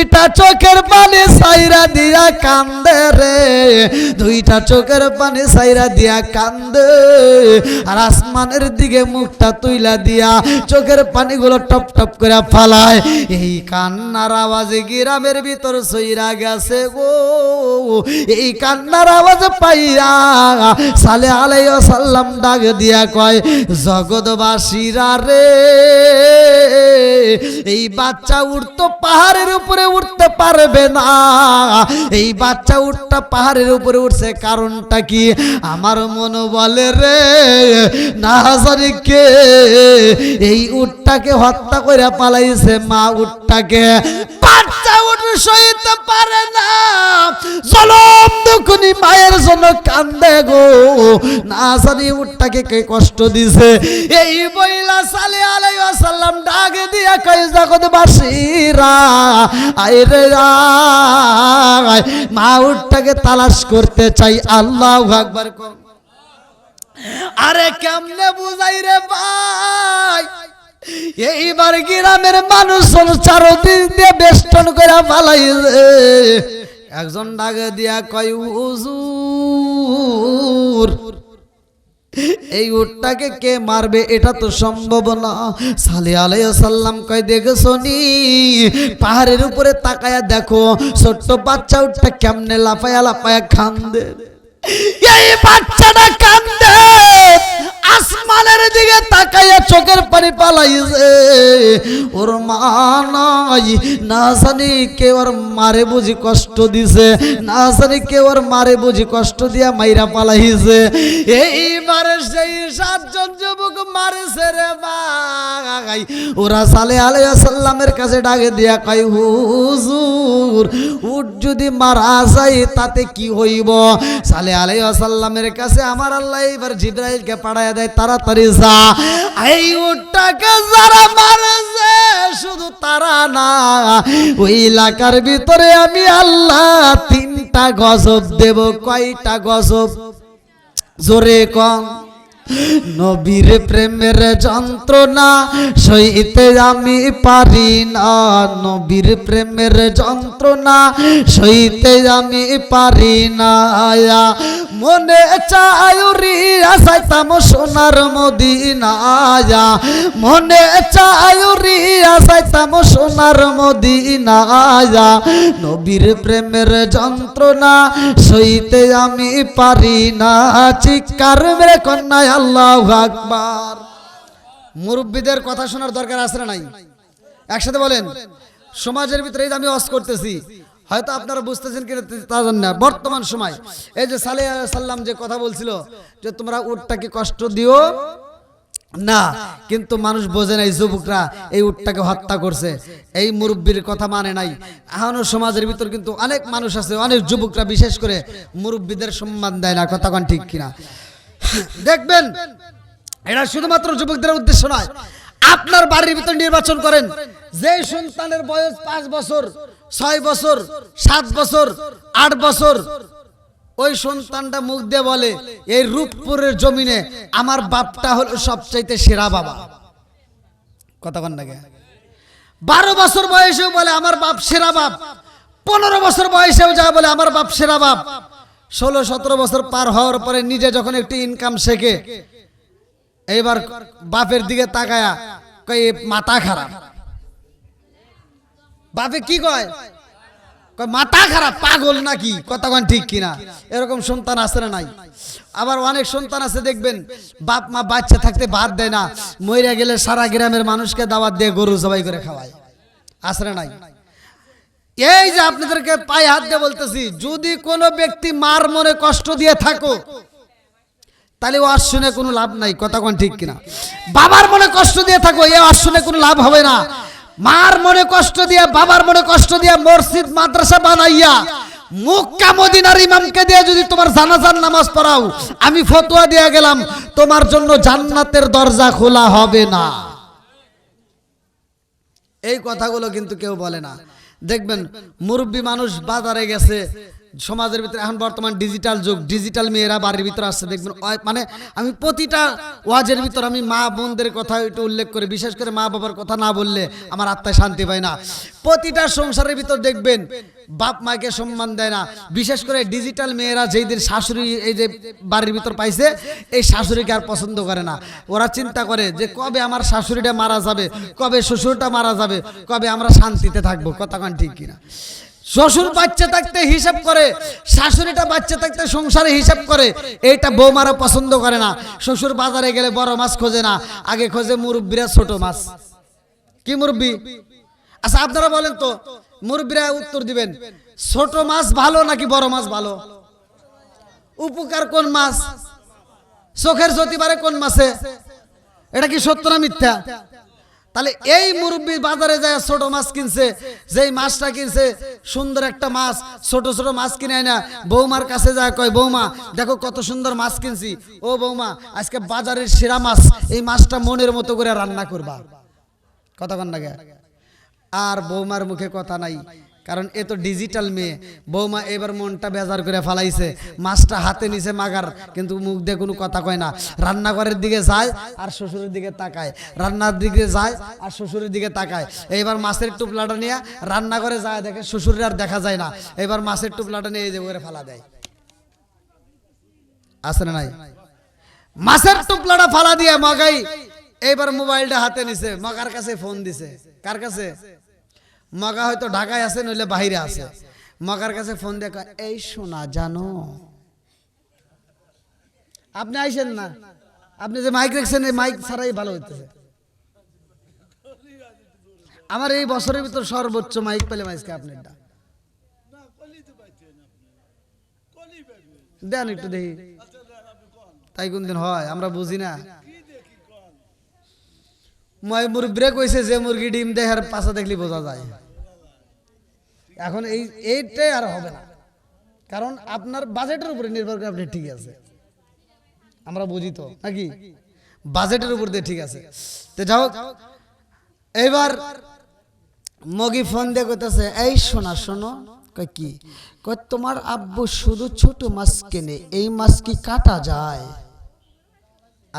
দুইটা চোখের পানি সাইরা দিয়া কান্দে রে। দুইটা চোখের পানি সাইরা দিয়া কান্দে। আর আসমানের দিকে মুখটা তুইলা দিয়া চোখের পানিগুলো টপ টপ করে ফালায়। এই কান্নার আওয়াজে গ্রামের ভিতর সইরা গেছে গো। এই কান্নার আওয়াজ পাইয়া সালে আলাই সাল্লাম ডাক দিয়া কয়, জগৎবাসীরা রে, এই বাচ্চা উঠতো পাহাড়ের উপরে উঠতে পারবে না। এই বাচ্চা উঠটা পাহাড়ের উপরে উঠছে, কারণটা কি? আমার মন বলে রে, না কে, এই উঠটাকে হত্যা করে পালাইছে মা উটটাকে। বাচ্চা উঠ সইতে পারে না। জলম দুকুনি মায়ের জন্য কান্দে গো। না জানি উটটাকে কে কষ্ট দিছে। এই বইলা সালে আলাই সাল্লাম ডাক দিয়া কই জগৎ বাসীরা আইরে আয়। মা উটটাকে তালাশ করতে চাই, আল্লাহ আকবার আরে কেমনে বুঝাই রে ভাই? এইবার গ্রামের মানুষ চারদিন দিয়ে বেষ্টন করে পালাইছে একজন ডাকে দিয়া কয়, হুজুর, এই উটটাকে কে মারবে? এটা তো সম্ভব না। সালে আলাই সাল্লাম কয়, দেখেছ নি? পাহাড়ের উপরে তাকায়া দেখো, ছোট্ট বাচ্চা উটটা কেমনে লাফায়া লাফায়া খান্দে এই বাচ্চাটা কান্দে। আসমানের দিকে তাকাইয়া চোখের পানি পালাইছে। ওর মা নাই, না জানি কে ওর মারে বুঝি কষ্ট দিছে, না জানি কে ওর মারে বুঝি কষ্ট দিয়া মাইরা পালাইছে। এইবারে সেই সাতজন যুবক মারেছে রে ভাই ওরা সালে আলাইহিস সাল্লামের কাছে ডাকে দিয়া কয়, হুজুর, উট যদি মারা যায় তাতে কি হইব? সালে আলাইহিস সাল্লামের কাছে আমার আল্লাহ এবার জিব্রাইলকে পাঠায় দেয়, তাড়াতাড়ি যা। এই উটটাকে যারা মারেছে, শুধু তারা না, ওই এলাকার ভিতরে আমি আল্লাহ তিনটা গজব দেব, কয়টা গজব? জোরে কম। নবীর প্রেমের যন্ত্রণা সইতে আমি পারি না। নবীর প্রেমের যন্ত্রণা সইতে আমি পারি না। মনে চায়ুরি আসাইতাম সোনার মদিনায়া মনে চায়ুরি আসাইতাম সোনার মদিনায়া নবীর প্রেমের যন্ত্রণা সইতে আমি পারি না। চিৎকার মেরে কন্যায় আল্লাহ আকবার। মুরব্বীদের কথা শোনার দরকার আছে নাই? একসাথে বলেন, সমাজের ভিতরে আমি অস করতেছি, হয়তো আপনারা বুঝতেছেন কিনা তা জানেন না। বর্তমান সময়, এই যে সালে সাল্লাম যে কথা বলছিল, যে তোমরা উটটাকে কষ্ট দিও না, কিন্তু মানুষ বোঝে নাই যুবকরা এই উটটাকে হত্যা করছে। এই মুরব্বীর কথা মানে নাই। এখনও সমাজের ভিতর কিন্তু অনেক মানুষ আছে, অনেক যুবকরা বিশেষ করে মুরব্বীদের সম্মান দেয় না, কথা কন ঠিক কিনা। দেখবেন এটা শুধুমাত্র যুবকদের উদ্দেশ্য নয়, আপনার বাড়ির ভিতর নির্বাচন করেন। যে সন্তানের বয়স পাঁচ বছর, ছয় বছর, সাত বছর, আট বছর, ওই সন্তানটা মুখ দিয়ে বলে, এই রূপপুরের জমিনে আমার বাপটা হলো সবচাইতে সেরা বাবা। কথা কন নাকি বারো বছর বয়সেও বলে, আমার বাপ সেরা বাপ। পনেরো বছর বয়সেও যা বলে, আমার বাপ সেরা বাপ। ষোলো সতেরো বছর পার হওয়ার পরে নিজে যখন একটি ইনকাম শেখে, এইবার বাপের দিকে তাকায়া কই মাথা খারাপ। বাপে কি কয়? কয়, মাথা খারাপ, পাগল নাকি? কতক্ষণ ঠিক কিনা? এরকম সন্তান আছে না নাই? আবার অনেক সন্তান আছে, দেখবেন, বাপ মা বাচ্চা থাকতে ভাত দেয় না, মইরা গেলে সারা গ্রামের মানুষকে দাওয়াত দিয়ে গরু জবাই করে খাওয়ায়। না নাই? এই যে আপনাদেরকে পায়ে হাত দিয়ে বলতেছি, যদি কোনো ব্যক্তি মার মনে কষ্ট দিয়ে থাকো, তাহলে ও আর শুনে কোনো লাভ নাই, কথা কোন ঠিক কিনা? বাবার মনে কষ্ট দিয়ে থাকো, এ আর শুনে কোনো লাভ হবে না। মার মনে কষ্ট দিয়ে, বাবার মনে কষ্ট দিয়ে মসজিদ, মাদ্রাসা বানাইয়া, মুক্কা মদিনার ইমামকে দিয়ে যদি তোমার জানাজার নামাজ পড়াও, আমি ফতোয়া দিয়ে গেলাম, তোমার জন্য জান্নাতের দরজা খোলা হবে না। এই কথাগুলো কিন্তু কেউ বলে না। দেখবেন মুরব্বী মানুষ বাজারে গেছে সমাজের ভিতরে এখন বর্তমান ডিজিটাল যুগ ডিজিটাল মেয়েরা বাড়ির ভিতরে আসছে, দেখবেন মানে আমি প্রতিটা ওয়াজের ভিতর আমি মা বোনদের কথা একটু উল্লেখ করে, বিশেষ করে মা বাবার কথা না বললে আমার আত্মায় শান্তি পায় না। প্রতিটা সংসারের ভিতর দেখবেন, বাপ মাকে সম্মান দেয় না। বিশেষ করে ডিজিটাল মেয়েরা যেই দিন শাশুড়ি এই যে বাড়ির ভিতর পাইছে, এই শাশুড়িকে আর পছন্দ করে না। ওরা চিন্তা করে যে কবে আমার শাশুড়িটা মারা যাবে, কবে শ্বশুরটা মারা যাবে, কবে আমরা শান্তিতে থাকব, কথা ঠিক কিনা? শ্বশুর বাচ্চা থাকতে হিসাব করে, শাশুড়িটা বাচ্চা থাকতে সংসারে হিসাব করে, এইটা বৌমারা পছন্দ করে না। শ্বশুর বাজারে গেলে বড় মাছ খোঁজে না, আগে খোঁজে মুরব্বীরা ছোট মাছ। কি মুরব্বী? আচ্ছা আপনারা বলেন তো, মুরব্বীরা উত্তর দিবেন, ছোট মাছ ভালো নাকি বড় মাছ ভালো? উপকার কোন মাছ? চোখের জ্যোতি বাড়ে কোন মাছে? এটা কি সত্য না মিথ্যা? তাহলে এই মুরব্বী বাজারে যায় ছোট মাছ কিনছে, যেই মাছটা কিনছে, সুন্দর একটা মাছ, ছোট ছোট মাছ কিনে না বৌমার কাছে যায়, কয়, বৌমা, দেখো কত সুন্দর মাছ কিনছি। ও বৌমা, আজকে বাজারের সেরা মাছ, এই মাছটা মনের মতো করে রান্না করবা। কথা কন লাগে আর বৌমার মুখে কথা নাই। কারণ এ তো ডিজিটাল মেয়ে। বৌমা এবার মনটা বেজার করে ফালাইছে। মাছটা হাতে নিছে মাগার, কিন্তু মুখ দিয়ে কোনো কথা কয় না। রান্নাঘরের দিকে যায় আর শ্বশুরের দিকে তাকায়। রান্নার দিকে যায় আর শ্বশুরের দিকে তাকায়। এইবার মাছের টুপলাটা নিয়ে রান্নাঘরে যায় দেখে শ্বশুরের আর দেখা যায় না। এবার মাছের টুপলাটা নিয়ে এই যে করে ফালা দেয়। আছে না নাই? মাছের টুপলাটা ফালা দিয়ে মাগাই। এইবার মোবাইলটা হাতে নিছে। মাগার কাছে ফোন দিছে। কার কাছে? মগা হয়তো ঢাকায় আছে নইলে বাইরে আছে। মগার কাছে ফোন কয়, এই শোনা জানো? আপনি আইসেন না। আপনি যে মাইক রাখছেন এই মাইক ছাড়াই ভালো হইতেছে। আমার এই বছরের ভিতর সর্বোচ্চ মাইক পেলে মাইজকে আপনারটা। দেন একটু দেখি। তাই কোন দিন হয় আমরা বুঝি না। মই মুরব্বীরা কইছে যে মুরগি ডিম দেয় আর পাশা দেখলি বোঝা যায়। এখন এই এইটাই আর হবে না। কারণ আপনার বাজেটের উপরে নির্ভর করে আপনি ঠিক আছে। আমরা বুঝি তো, নাকি? বাজেটের উপর দিয়ে ঠিক আছে। তো যাও এইবার মগি ফোন দিয়ে কইতেছে, এই শোনা শোনো কই কি? কই তোমার আব্বু শুধু ছোট মাছ কেনে, এই মাছ কি কাটা যায়?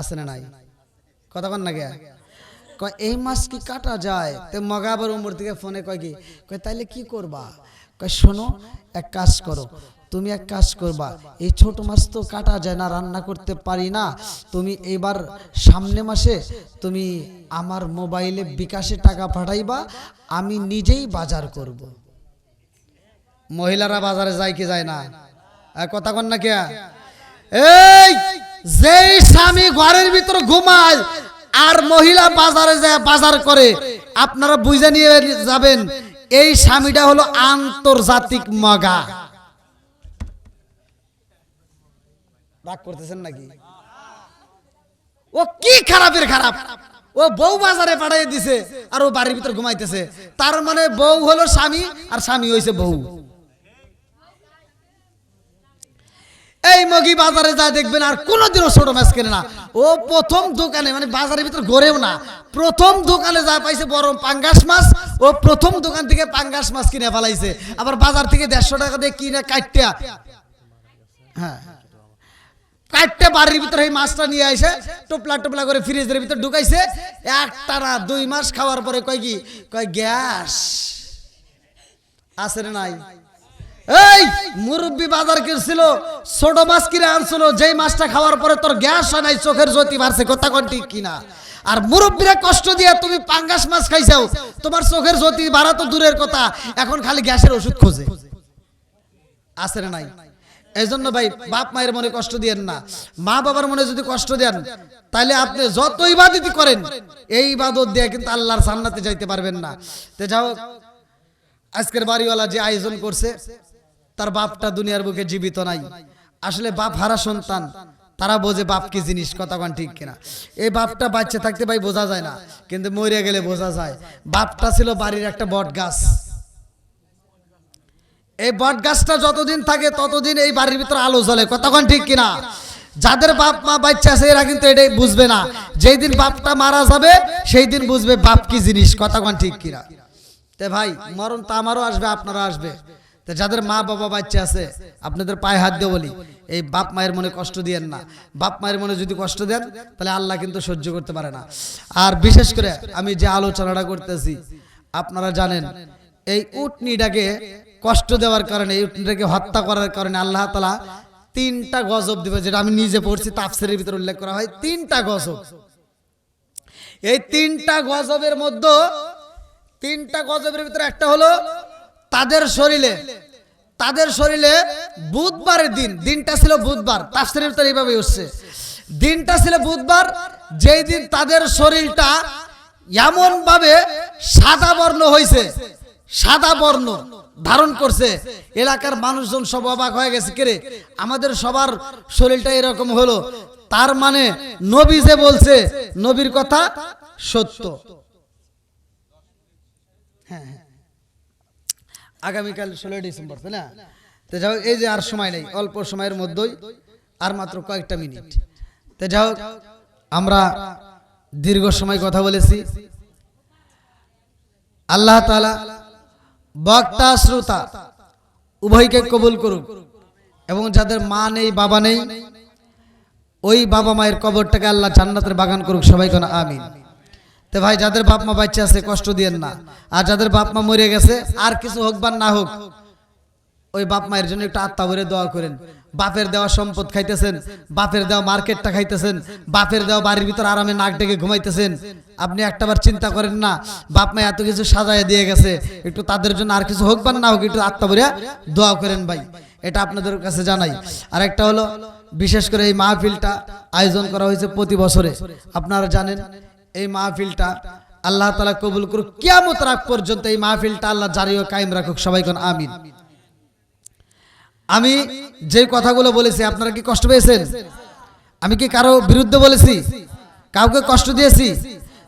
আছে না নাই? কথা কন না গে কয়, এই মাছ কি কাটা যায়? তো মগা আবার উমর থেকে ফোনে কয় কি, কয়, তাইলে কি করবা? কয়, শোনো, এক কাজ করো, তুমি এক কাজ করবা, এই ছোট মাছ তো কাটা যায় না, রান্না করতে পারি না। তুমি এবার সামনে মাসে তুমি আমার মোবাইলে বিকাশে টাকা পাঠাইবা, আমি নিজেই বাজার করব। মহিলারা বাজারে যায় কি যায় না? কথা কন না কে? এই, যেই স্বামী ঘরের ভিতর ঘুমায় আর মহিলা বাজারে যায়, বাজার করে। আপনারা বুঝে নিয়ে যাবেন, এই স্বামীটা হলো আন্তর্জাতিক মগা। রাগ করতেছেন নাকি? ও কি খারাপের খারাপ? ও বউ বাজারে পাঠাই দিছে আর ও বাড়ির ভিতর ঘুমাইতেছে। তার মানে বউ হলো স্বামী আর স্বামী হয়েছে বউ। এই মগি বাজারে যা দেখবেন আর কোনোদিনও ছোট মাছ কেনে না। ও প্রথম দোকানে মানে বাজারের ভিতর ঘরেও না। প্রথম দোকানে যা পাইছে বড় পাঙ্গাস মাছ, ও প্রথম দোকান থেকে পাঙ্গাস মাছ কিনে ফেলাইছে। আবার বাজার থেকে দেড়শো টাকা দিয়ে কিনে কাটতে হ্যাঁ। কাটতে বাড়ির ভিতরে এই মাছটা নিয়ে আসে টোপলা টোপলা করে ফ্রিজের ভিতর ঢুকাইছে। এক টানা দুই মাস খাওয়ার পরে কয় কি? কয়, গ্যাস আছে নাই? এই, মুরব্বি বাজার কিনছিল ছোট মাছ কিনে আনছিল, যেই মাছটা খাওয়ার পরে তোর গ্যাস হয় নাই, চোখের জ্যোতি বাড়ছে, কথা কোন ঠিক কিনা? আর মুরব্বীরা কষ্ট দিয়ে, তুমি পাঙ্গাস মাছ খাইছাও, তোমার চোখের জ্যোতি বাড়া তো দূরের কথা, এখন খালি গ্যাসের ওষুধ খোঁজে। আছে না নাই? এই জন্য ভাই, বাপ মায়ের মনে কষ্ট দিয়েন না। মা বাবার মনে যদি কষ্ট দেন তাহলে আপনি যত ইবাদত করেন, এই ইবাদত দিয়ে কিন্তু আল্লাহর সান্নাতে যাইতে পারবেন না। তো যাও, আজকের বাড়িওয়ালা যে আয়োজন করছে তার বাপটা দুনিয়ার বুকে জীবিত নাই। আসলে বাপ হারা সন্তান, তারা বোঝে বাপ কি জিনিস, কথা ঠিক কিনা। এই বাপটা বাচ্চা থাকতে ভাই বোঝা যায় না, কিন্তু মরে গেলে বোঝা যায়। বাপটা ছিল বাড়ির একটা বট গাছ এই বট গাছটা যতদিন থাকে, ততদিন এই বাড়ির ভিতরে আলো জ্বলে কতক্ষণ ঠিক কিনা। যাদের বাপ, মা বাচ্চা আছে, এরা কিন্তু এটাই বুঝবে না। যেই দিন বাপটা মারা যাবে, সেই দিন বুঝবে বাপ কি জিনিস কতক্ষণ ঠিক কিনা। তে ভাই, মরণ তো আমারও আসবে, আপনারও আসবে। তে যাদের মা বাবা বাচ্চা আছে, আপনাদের পায়ে হাত দিয়ে বলি, এই বাপ মায়ের মনে কষ্ট দিয়েন না। বাপ মায়ের মনে যদি কষ্ট দেন, তাহলে আল্লাহ কিন্তু সহ্য করতে পারে না। আর বিশেষ করে আমি যে আলোচনাটা করতেছি, আপনারা জানেন, এই উটনিটাকে কষ্ট দেওয়ার কারণে, এই উটনিটাকে হত্যা করার কারণে আল্লাহ তালা তিনটা গজব দিবে, যেটা আমি নিজে পড়ছি, তাফসিরের ভিতরে উল্লেখ করা হয়, তিনটা গজব। এই তিনটা গজবের মধ্যে, তিনটা গজবের ভিতরে একটা হলো তাদের শরীরে তাদের শরীরে বুধবারের দিন, দিনটা ছিল বুধবার, তাফসিরের ভিতরে এইভাবে হচ্ছে দিনটা ছিল বুধবার, যেই দিন তাদের শরীরটা এমন ভাবে সাদা বর্ণ হয়েছে সাদা বর্ণ ধারণ করছে। এলাকার মানুষজন সব অবাক হয়ে গেছে, কেরে, আমাদের সবার শরীরটা এরকম হলো। তার মানে নবী যে বলছে, নবীর কথা সত্য। হ্যাঁ হ্যাঁ। আগামীকাল ষোলোই ডিসেম্বর, তাই না? তো যাই এই যে আর সময় নেই, অল্প সময়ের মধ্যেই আর মাত্র কয়েকটা মিনিট। তো যাই আমরা দীর্ঘ সময় কথা বলেছি। আল্লাহ তাআলা বক্তা, শ্রোতা, উভয়কে কবুল করুক। এবং যাদের মা নেই, বাবা নেই, ওই বাবা মায়ের কবরটাকে আল্লাহ জান্নাতের বাগান করুক সবাই কোন আমিন। তো ভাই, যাদের বাপ মা বাচ্চা আছে, কষ্ট দিয়েন না। আর যাদের বাপ মা মরে গেছে, আর কিছু হোক বা না হোক, ওই বাপ মায়ের জন্য একটু আত্মা ভরে দোয়া করেন। বাপের দেওয়া সম্পদ খাইতেছেন, বাপের দেওয়া মার্কেটটা খাইতেছেন, বাপের দেওয়া বাড়ির ভিতর আরামে নাক ডেকে ঘুমাইতেছেন। আপনি একটাবার চিন্তা করেন না, বাপ মা এত কিছু সাজায় দিয়ে গেছে, একটু তাদের জন্য আর কিছু হোক বা না হোক, একটু আত্মা ভরে দোয়া করেন ভাই। এটা আপনাদের কাছে জানাই। আর একটা হলো, বিশেষ করে এই মাহফিলটা আয়োজন করা হয়েছে প্রতি বছরে। আপনারা জানেন এই মাহফিলটা আল্লাহ তালা কবুল করুক। কিয়ামত রাখ পর্যন্ত এই মাহফিলটা আল্লাহ জারি ও কায়েম রাখুক। সবাই কোন আমিন। আমি যে কথাগুলো বলেছি, আপনারা কি কষ্ট পেয়েছেন? আমি কি কারও বিরুদ্ধে বলেছি? কাউকে কষ্ট দিয়েছি?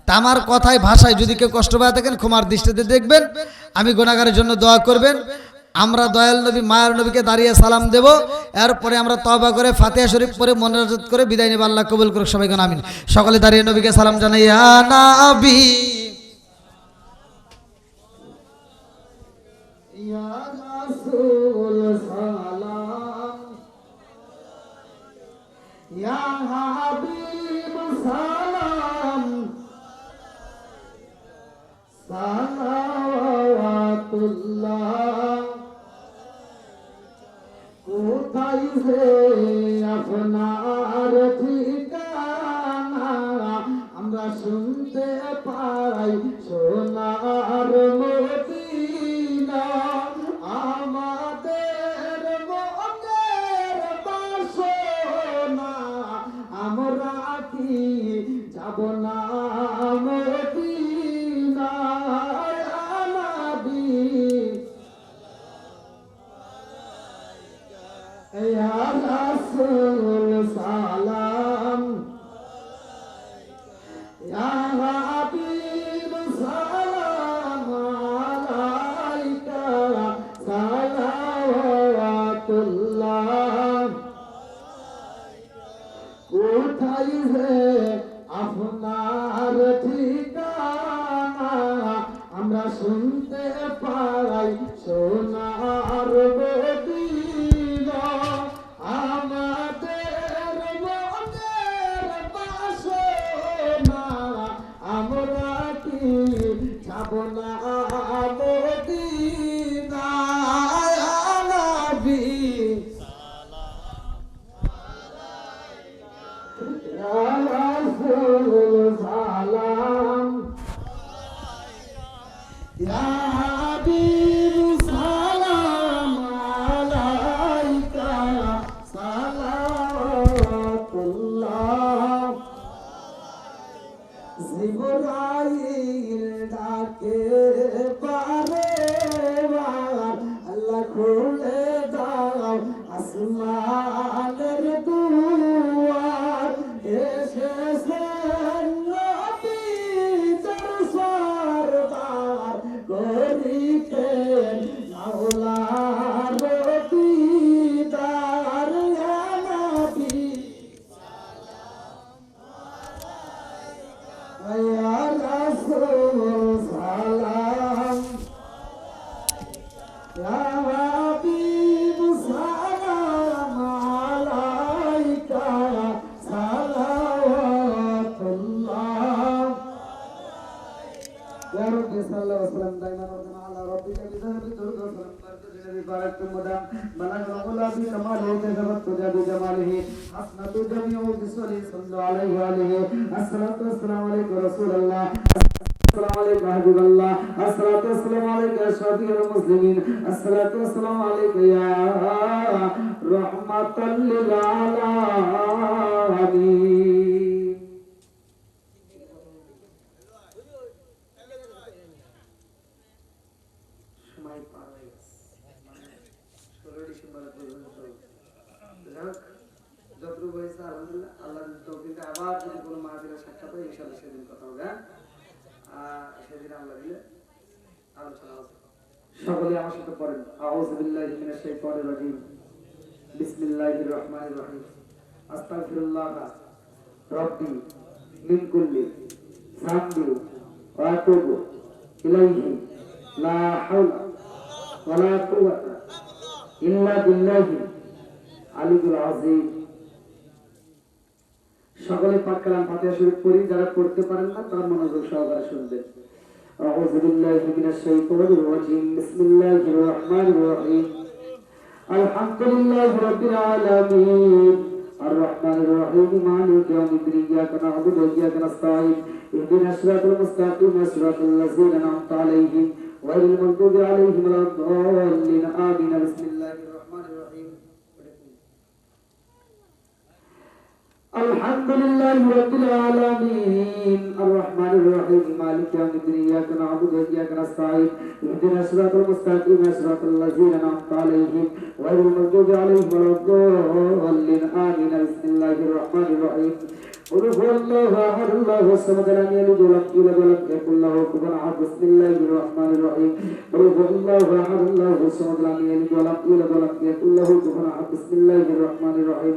তা আমার কথায়, ভাষায় যদি কেউ কষ্ট পায় থাকেন, ক্ষমার দৃষ্টিতে দেখবেন। আমি গোনাগারের জন্য দোয়া করবেন। আমরা দয়াল নবী, মায়ের নবীকে দাঁড়িয়ে সালাম দেব। এরপরে আমরা তবা করে ফাতিহা শরীফ পরে মনোরঞ্জিত করে বিদায় নেব। আল্লাহ কবুল করুক সবাই কোন আমিন। সকালে দাঁড়িয়ে নবীকে সালাম জানাই নাবি। সালাম। কোথায় যে Ah, যাব بسوله صلى الله عليه وآله الصلاة والسلام عليكم رسول الله السلام عليك حبيب الله الصلاة والسلام عليك يا شفيع المسلمين الصلاة والسلام عليك يا رحمة للعالمين আবার যদি কোনো মাহফিলের সাক্ষাৎ হয়, ইনশাআল্লাহ সেদিন কথা হবে হ্যাঁ? সেদিন আল্লাহ দিলে আলোচনা হবে। সকলে আমার সাথে পড়েন। আউযু বিল্লাহি মিনাশ শাইতানির রাজিম। বিসমিল্লাহির রহমানির রহিম। আস্তাগফিরুল্লাহ। রাব্বি মিন কুল্লি যামবি ওয়া আতুবু ইলাইহি। লা হাওলা ওয়ালা কুওয়াতা ইল্লা বিল্লাহি আলিয়ুল আযীম। সকলে পাক কালাম ফাতিহা শরীফ পড়ি যারা পড়তে পারেন না তারা মনোযোগ সহকারে শুনবেন أعوذ بالله من الشيطان الرجيم بسم الله الرحمن الرحيم الحمد لله رب العالمين الرحمن الرحيم مالك يوم الدين إياك نعبد وإياك نستعين اهدنا الصراط المستقيم صراط الذين أنعمت عليهم غير المغضوب عليهم ولا الضالين آمين بسم الله الرحمن الحمد لله رب العالمين. الرحمن الرحيم. مالك يوم الدين. إياك نعبد وإياك نستعين. اهدنا الصراط المستقيم. صراط الذين أنعمت عليهم غير المغضوب عليهم ولا الضالين. آمين. بسم الله الرحمن الرحيم. قل هو الله أحد. الله الصمد لم يلد ولم يولد ولم يكن له كفوا أحد. بسم الله الرحمن الرحيم. قل هو الله أحد. الله الصمد لم يلد ولم يولد ولم يكن له كفوا أحد. بسم الله الرحمن الرحيم.